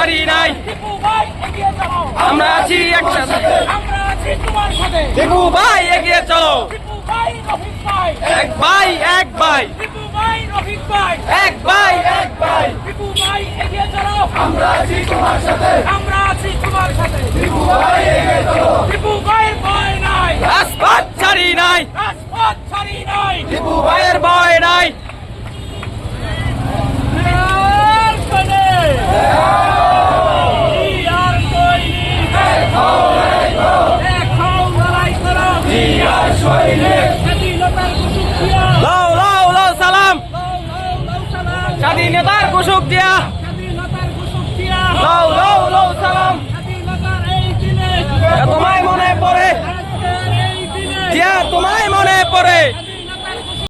ছাড়ি নাই। ভাই আমরা আছি একসাথে। টিপু ভাই এগিয়ে চলো। ভাই ভাই। এক ভাই এক ভাই। ভাই ভাই। এক ভাই এক ভাই। ভাই আমরা আছি তোমার সাথে। আমরা আছি তোমার সাথে। টিপু ভাই এগিয়ে চলো। টিপু ভাইয়ের ভয় নাই। রাজপথ ছাড়ি নাই। রাজপথ ছাড়ি নাই। টিপু ভাইয়ের লাও লাও লাও সালাম। স্বাধীনতার কুসুক দিয়া। লাও মনে পড়ে। জিয়া তোমায় মনে পড়ে।